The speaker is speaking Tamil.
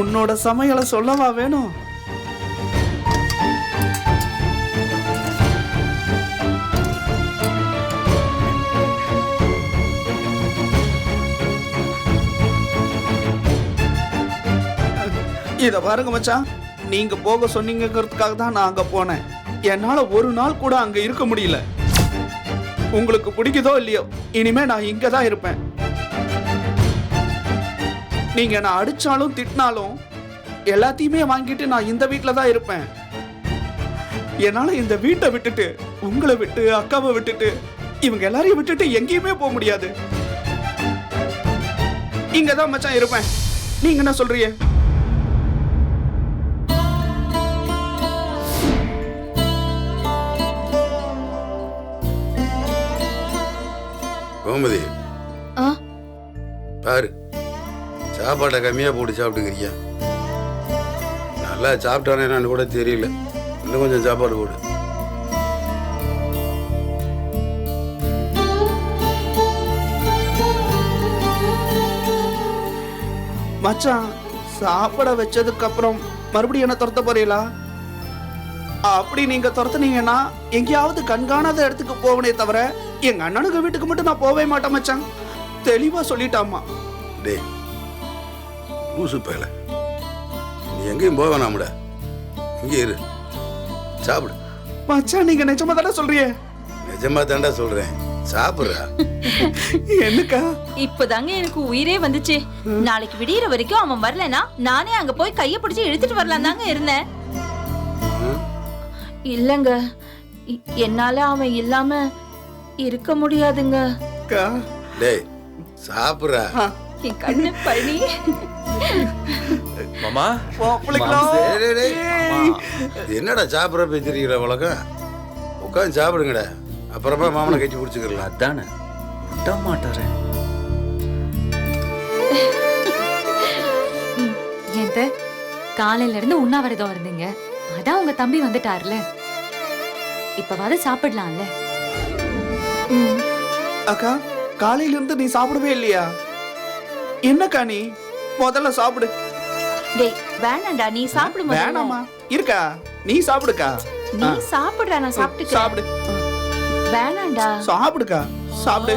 உன்னோட சமையலை சொல்லவா வேணும்? இத பாருங்க மச்சான் நீங்க போக சொன்னீங்கிறதுக்காக தான் நான் அங்க போனேன். என்னால ஒரு நாள் கூட அங்க இருக்க முடியல. உங்களுக்கு பிடிக்குதோ இல்லையோ இனிமே நான் இங்க தான் இருப்பேன். நீங்க நான் அடிச்சாலும் திட்டினாலும் எல்லாத்தையுமே வாங்கிட்டு நான் இந்த வீட்டில் தான் இருப்பேன். என்னால இந்த வீட்டை விட்டுட்டு உங்களை விட்டு அக்காவை விட்டுட்டு இவங்க எல்லாரையும் விட்டுட்டு எங்கேயுமே போக முடியாது. இங்க தான் மச்சான் இருப்பேன். நீங்க என்ன சொல்றீங்க? கோமதி. ஆ? பாரு. சாப்பாட்டை கம்மியாக போட்டு சாப்பிட்டுக்கிறியா? நல்லா சாப்பிட்டானே என்னன்னு கூட தெரியல. இன்னும் கொஞ்சம் சாப்பாடு போடு. மச்சான் சாப்பிட வச்சதுக்கு அப்புறம் மறுபடியும் என்ன துரத்த போறீங்களா? அப்படி நீங்க துரத்துனீங்கன்னா எங்கேயாவது கண்காணாத இடத்துக்கு போவனே தவிர எங்க அண்ணனுக்கு வீட்டுக்கு மட்டும் நான் போவே மாட்டேன் மச்சான். தெளிவா சொல்லிட்டாமா டேய் லூசு பயல. நீ எங்கேயும் போக வேணாமுட. இங்கே இரு. சாப்பிடு. மச்சான் நீங்க நிஜமா தானே சொல்றீங்க? நிஜமா தாண்டா சொல்கிறேன் சாப்பிட்றா. என்னக்கா? இப்பதாங்க எனக்கு உயிரே வந்துச்சு. நாளைக்கு விடியற வரைக்கும் அவன் வரலனா நானே அங்க போய் கைய பிடிச்சு இழுத்துட்டு வரலாம் தாங்க இருந்தேன். இல்லங்க. என்னால அவன் இல்லாம இருக்க முடியாதுங்க. அக்கா. டேய் சாப்பிட்றா. என் கண்ணு பழனி. மாமா. என்னடா சாப்பிட்ற பேச்சுறீங்களா வழக்கம் உட்காந்து சாப்பிடுங்கடா. அப்புறமா மாமனை கட்டி பிடிச்சிக்கலாம் அதானே. விட மாட்டாரு. ஏந்த காலையில இருந்து உண்ணாவிரதம் இருந்தீங்க. அதான் உங்க தம்பி வந்துட்டார்ல. இப்பவாது சாப்பிடலாம்ல. அக்கா காலையில இருந்து நீ சாப்பிடவே இல்லையா? என்னக்கா நீ முதல்ல சாப்பிடு. டேய் வேணாம்டா நீ சாப்பிடு முதல்ல. வேணாமா? இருக்கா? நீ சாப்பிடுக்கா? நீ சாப்பிடுடா நான் சாப்பிட்டுக்கிறேன். சாப்பிடு. வேணாம்டா. சாப்பிடுக்கா? சாப்பிடு.